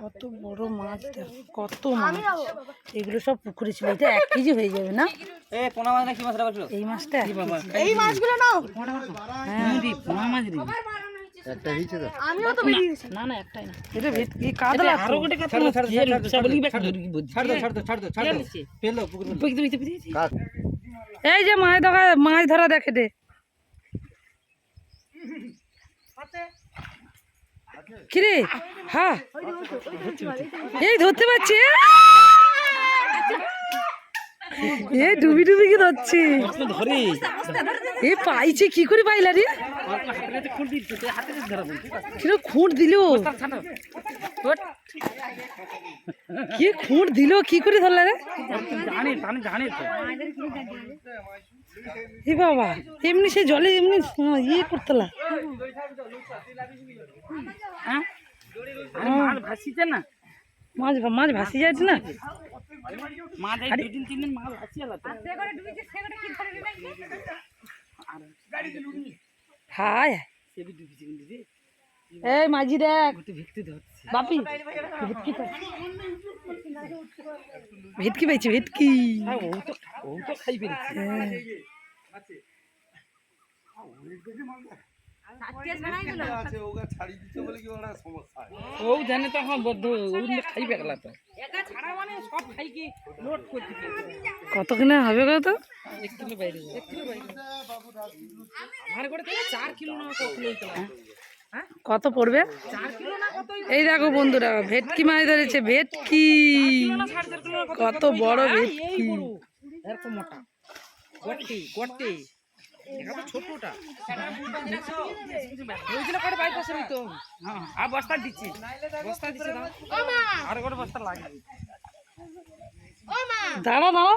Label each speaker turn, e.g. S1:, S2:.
S1: কত বড় মাছ দেখো কত মাছ। এগুলো সব পুকুরে ছিল এটা এক কেজি হয়ে যাবে না? এই মাছটা?
S2: এই মাছগুলো নাও।
S1: হ্যাঁ।
S3: পোনা মাছ রে
S1: এই যে মাছ ধরা মাছ ধরা দেখে দে কিরে? হ্যাঁ এই ধরতে পারছি। এ ডুবি ডুবি কি ধরছি এ পাইছে কি করে পাইলা রে? খুঁট দিল? কি খুঁট দিল? কি করে ধরলা রে? এ বাবা এমনি সে জলে এমনি ইয়ে করতলা।
S3: হ্যাঁ? মাছ ভাসিছে না?
S1: মাছ মাছ ভাসি যাচ্ছে না?
S3: মাছ এই দুদিন তিন দিন মাছ ভাসিয়ে আলাদা
S1: হায়। এই মাঝি দেখ।
S3: তুই ভিক্তি ধরছে।
S1: বাপি। ভেটকি ভেটকি পাইছি ভেটকি
S3: ও তো ও তো খাই পেরেছে
S1: হ্যাঁ।
S3: ও জানে তো এখন বদ্ধ খাইবে গেলা। তো।
S1: কত কিনা হবে কত
S3: না কত
S1: পড়বে? এই দেখো বন্ধুরা ভেটকি মাছ ধরেছে ভেটকি।
S3: কত
S1: বড় ভেটকি।
S3: মোটা। গট্টি গট্টি ছোটটা। হ্যাঁ বস্তা দিচ্ছি। বস্তা দিচ্ছি আর করে বস্তা লাগে
S1: দাঁড়া দাঁড়া